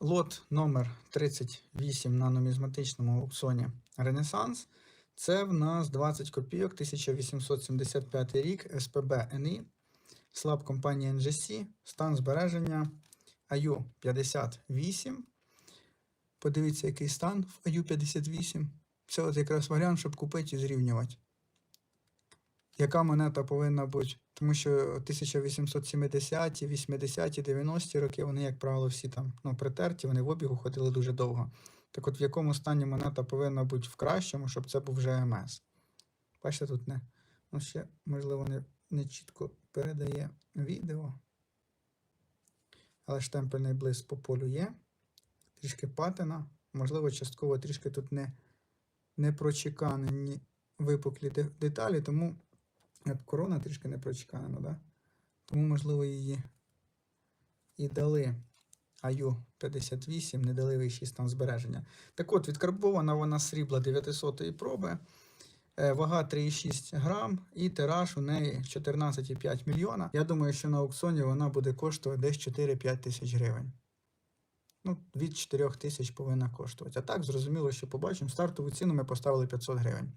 Лот номер 38 на нумізматичному аукціоні Ренесанс. Це в нас 20 копійок 1875 рік СПБ НІ. Слаб компанії NGC. Стан збереження АЮ 58. Подивіться, який стан в АЮ 58. Це от якраз варіант, щоб купити і зрівнювати. Яка монета повинна бути? Тому що 1870-ті, 80-ті, 90-ті роки, вони, як правило, всі там ну, притерті, вони в обігу ходили дуже довго. Так от в якому стані монета повинна бути в кращому, щоб це був вже МС. Бачите, тут не, ну ще, можливо, не, не чітко передає відео. Але штемпельний блиск по полю є. Трішки патина. Можливо, частково трішки тут не, не прочеканені випуклі деталі, тому корона трішки не прочеканена, да? тому, можливо, її і дали АЮ 58, не дали вищий стан збереження. Так от, відкарбована вона срібла 900-ї проби, е, вага 3,6 грам і тираж у неї 14,5 мільйона. Я думаю, що на аукціоні вона буде коштувати десь 4-5 тисяч гривень. Ну, від 4 тисяч повинна коштувати. А так, зрозуміло, що побачимо. Стартову ціну ми поставили 500 гривень.